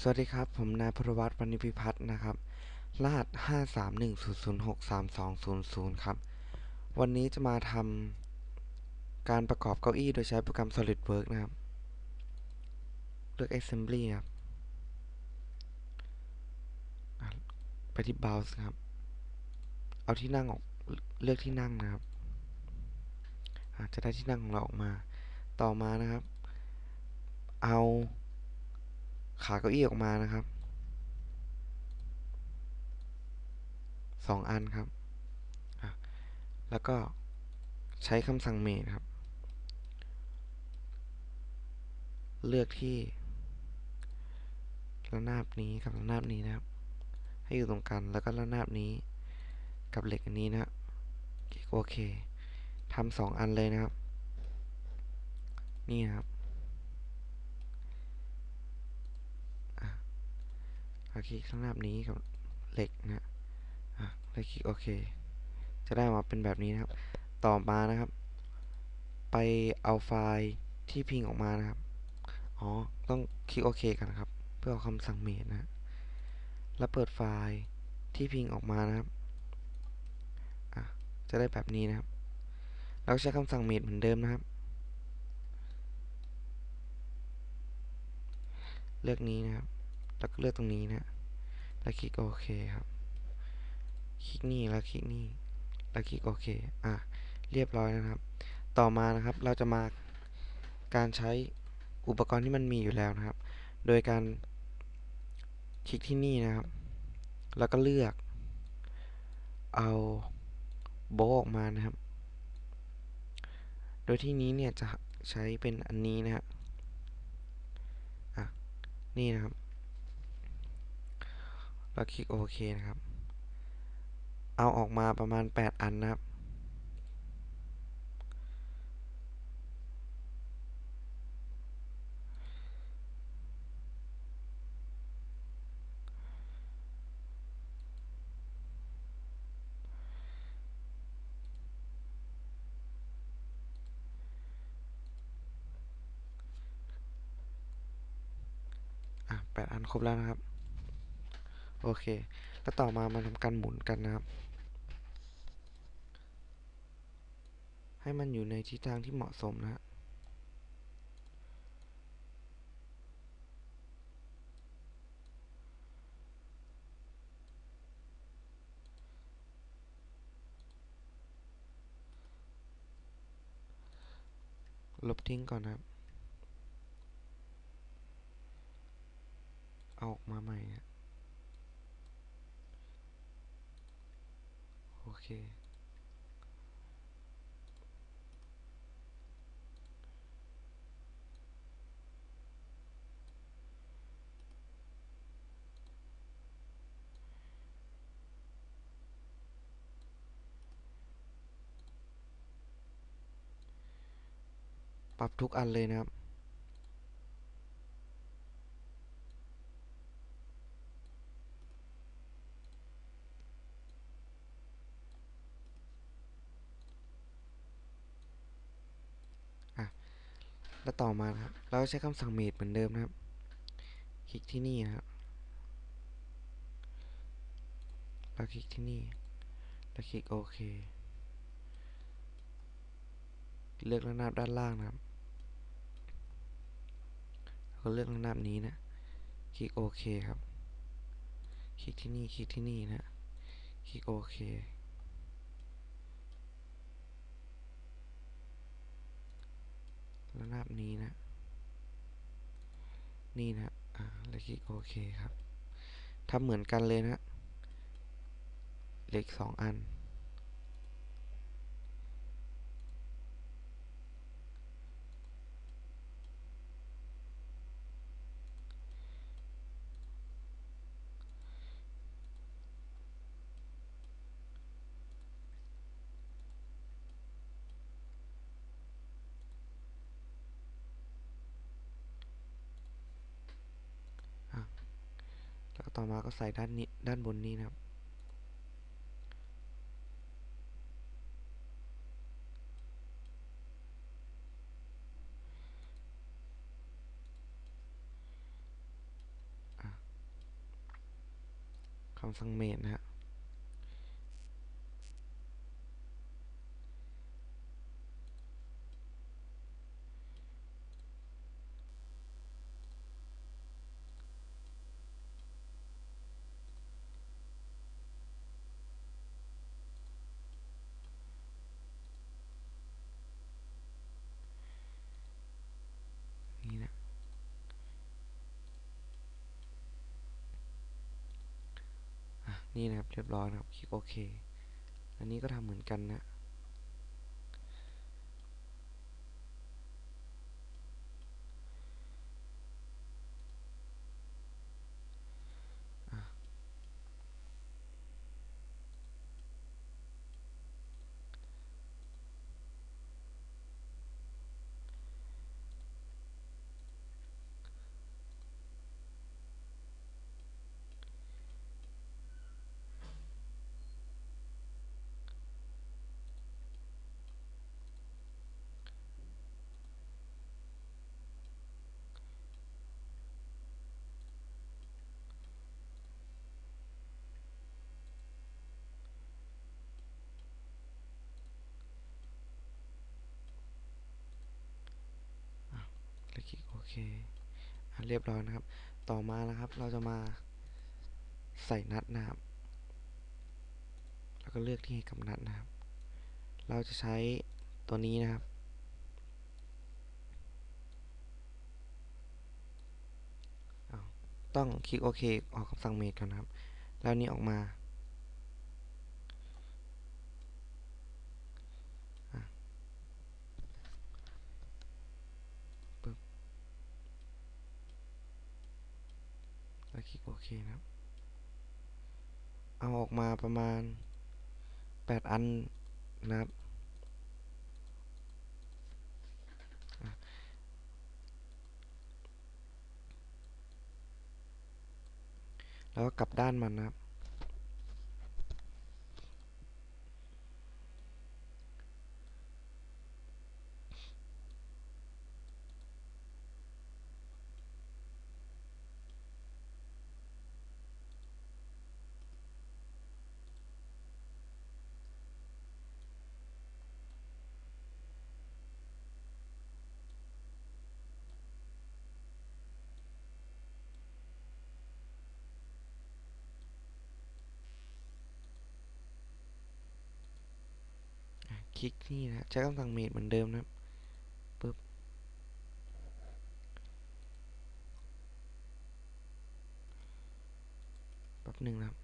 สวัสดีครับ ผมนายพลวัตรวรรณิพิพัฒน์นะครับ รหัส 531006300 ครับ วันนี้จะมาทำการประกอบเก้าอี้โดยใช้โปรแกรม SolidWorks นะครับ เลือก Assembly ครับ ไปที่ Browse ครับ เอาที่นั่งออก เลือกที่นั่งนะครับ จะได้ที่นั่งของเราออกมา ต่อมานะครับ เอา ขาเก้าอี้ออกมานะครับสองอันครับ แล้วก็ใช้คำสั่งเมนครับ เลือกที่ระนาบนี้กับระนาบนี้นะครับ ให้อยู่ตรงกัน แล้วก็ระนาบนี้กับเหล็กอันนี้นะโอเคทำสองอันเลยนะครับ นี่นะครับอะ คลิกข้างหน้านี้กับเหล็กนะอะแล้วคลิกโอเค จะได้มาเป็นแบบนี้นะครับ ต่อมานะครับ ไปเอาไฟล์ที่พิงออกมานะครับ อ๋อ ต้องคลิกโอเคกันนะครับ เพื่อเอาคำสั่งเมนนะ แล้วเปิดไฟล์ที่พิงออกมานะครับ อะ จะได้แบบนี้นะครับแล้วใช้คำสั่งเมนเหมือนเดิมนะครับ เลือกนี้นะครับ แล้วก็เลือกตรงนี้นะ แล้วคลิกโอเคครับคลิกนี่แล้วคลิกนี่แล้วคลิกโอเคอะเรียบร้อยนะครับ ต่อมานะครับเราจะมาการใช้อุปกรณ์ที่มันมีอยู่แล้วนะครับ โดยการคลิกที่นี่นะครับ แล้วก็เลือก เอาโบออกมานะครับ โดยที่นี้เนี่ยจะใช้เป็นอันนี้นะครับอะนี่นะครับ แล้วคลิกโอเคนะครับ เอาออกมาประมาณ 8 อันนะครับ อะแปดอันครบแล้วนะครับ โอเค แล้วต่อมามาทำการหมุนกันนะครับ ให้มันอยู่ในทิศทางที่เหมาะสมนะฮะลบทิ้งก่อนนะครับ เอาออกมาใหม่นะโอ เค ปรับทุกอันเลยนะครับ แล้วต่อมาครับ เราใช้คำสั่ง made เหมือนเดิมนะครับ คลิกที่นี่นะครับแล้วคลิกที่นี่ แล้วคลิกโอเค เลือกระนาบด้านล่างนะครับแล้วก็เลือกระนาบนี้นะ คลิกโอเคครับ คลิกที่นี่ คลิกที่นี่นะ คลิกโอเค ระนาบนี้นะ นี่นะ อ่า แล้วคลิกโอเคครับทำเหมือนกันเลยนะ เล็กสองอัน แล้วต่อมาก็ใส่ด้านนี้ด้านบนนี้นะครับ คำสั่งเมนนะครับ นี่นะครับเรียบร้อยนะครับคลิกโอเค อันนี้ก็ทำเหมือนกันนะ เคอะเรียบร้อยนะครับ ต่อมานะครับ เราจะมาใส่นัดนะครับ แล้วก็เลือกที่ให้กับนัดนะครับ เราจะใช้ตัวนี้นะครับ ต้องคลิกโอเคออกคำสั่งเมดก่อนนะครับ แล้วนี้ออกมาอะปึ๊บ แล้วคลิกโอ เคนะครับ เอาออกมาประมาณ 8 อันนะครับแล้วก็กลับด้านมันนะครับ คลิกนี่นะใช้คำสั่งเมดเหมือนเดิมนะครับปึ๊บแป๊บหนึ่งนะครับ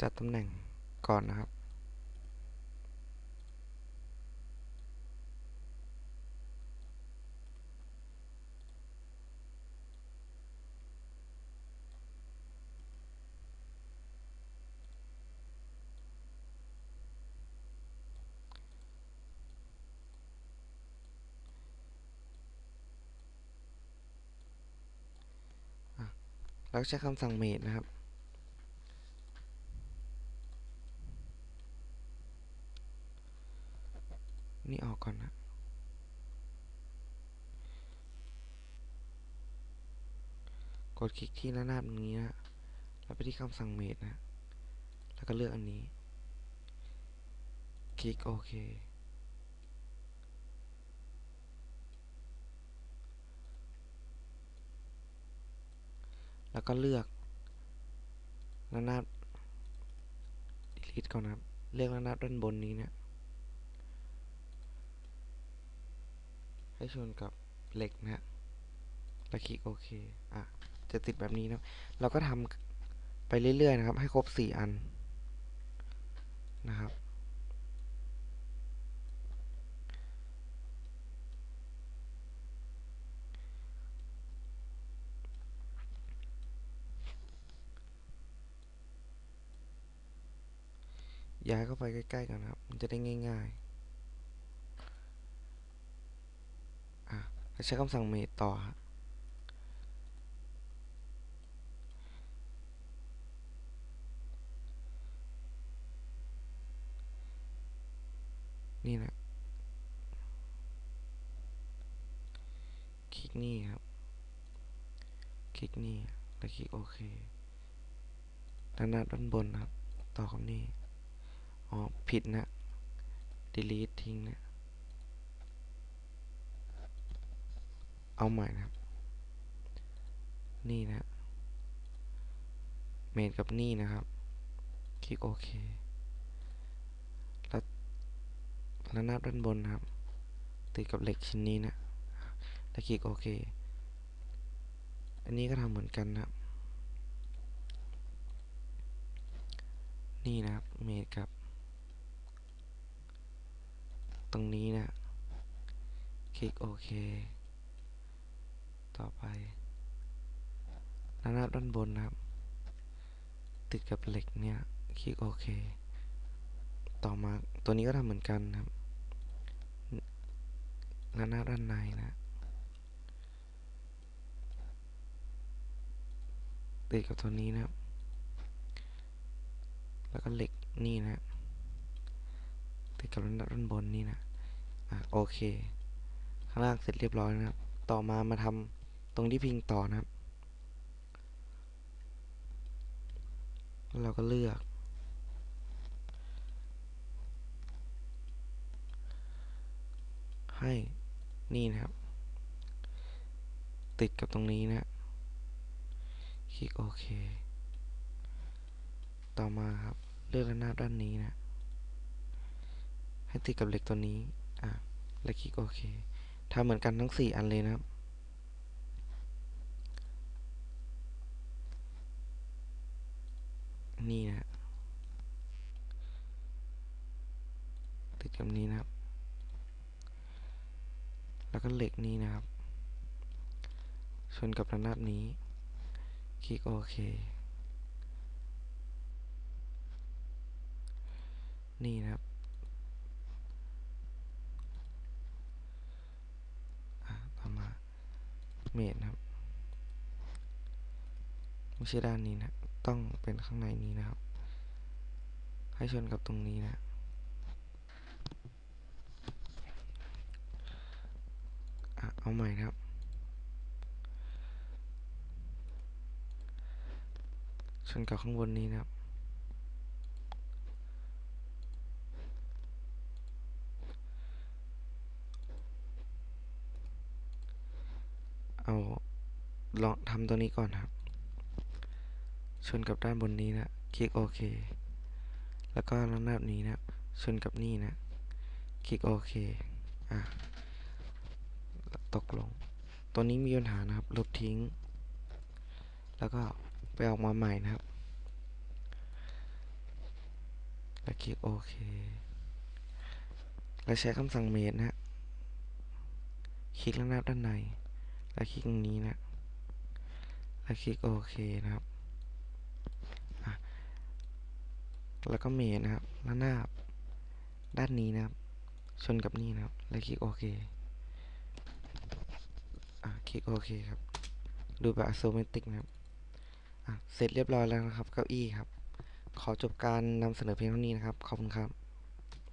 จัดตำแหน่งก่อนนะครับ แล้วใช้คำสั่งเมดนะครับ นี่ออกก่อนนะกดคลิกที่หน้าหน้าตรงนี้นะ แล้วไปที่คำสั่งเมดนะ แล้วก็เลือกอันนี้ คลิกโอเค แล้วก็เลือกหน้าหน้า delete ก่อนนะครับ เลือกหน้าหน้าด้านบนนี้เนี่ย ให้ชนกับเหล็กนะฮะแล้วคลิกโอเค อะ จะติดแบบนี้นะครับเราก็ทำไปเรื่อยๆนะครับ ให้ครบ4อันนะครับย้ายเข้าไปใกล้ๆกันนะครับ มันจะได้ง่าย ๆ อะแล้ว ใช้คำสั่ง m a ต่อนี่นะ คลิกนี่ครับ คลิกนี่ แล้วคลิกโอเคด้านหน้าด้านบนนะครับ ต่อกับนี่ อ๋อ ผิดนะ delete ทิ้งนะ เอาใหม่นะครับ นี่นะเมนกับนี่นะครับ คลิกโอเค แล้วแล้วน้าด้านบนนะครับ ติดกับเหล็กชิ้นนี้นะ แล้วคลิกโอเค อันนี้ก็ทำเหมือนกันนะครับ นี่นะครับ เมดกับ ตรงนี้นะ คลิกโอเค ต่อไปหน้าหน้าด้านบนนะครับ ติดกับเหล็กเนี่ย คลิกโอเค ต่อมาตัวนี้ก็ทำเหมือนกันครับหน้าหน้าด้านในนะติดกับตัวนี้นะครับ แล้วก็เหล็กนี่นะติดกับด้านด้านบนนี่นะอะโอเค ข้างล่างเสร็จเรียบร้อยนะครับ ต่อมามาทำ รงที่พิงต่อนะครับ เราก็เลือก ให้นี่นะครับ ติดกับตรงนี้นะคลิกโอเค ต่อมาครับ เลือกระนาบด้านนี้นะ ให้ติดกับเหล็กตัวนี้ อะ แล้วคลิกโอเคทำเหมือนกันทั้ง 4 อันเลยนะครับ นี่นะติดกับนี้นะครับ แล้วก็เหล็กนี้นะครับ ชนกับระนาบนี้ คลิกโอเค นี่นะครับอะต่อมาเมดนะครับ ไม่ใช่ด้านนี้นะ ต้องเป็นข้างในนี้นะครับ ให้ชนกับตรงนี้นะเอาใหม่นะครับ ชนกับข้างบนนี้นะครับ เอาลองทำตัวนี้ก่อนครับ ชนกับด้านบนนี้นะ คลิกโอเค แล้วก็ระนาบนี้นะ ชนกับนี่นะ คลิกโอเค อะ ตกลง ตัวนี้มีปัญหานะครับ ลบทิ้ง แล้วก็ไปออกมาใหม่นะครับ แล้วคลิกโอเค แล้วใช้คำสั่ง made นะ คลิกระนาบด้านใน แล้วคลิกตรงนี้นะ แล้วคลิกโอเคนะครับ อะ แล้วก็เมนนะครับระนาบด้านนี้นะครับ ชนกับนี่นะครับ แล้วคลิกโอเคอะคลิกโอเคครับ ดูแบบอัตโนมัตินะครับอะเสร็จเรียบร้อยแล้วนะครับ เก้าอี้ครับ ขอจบการนำเสนอเพียงเท่านี้นะครับ ขอบคุณครับ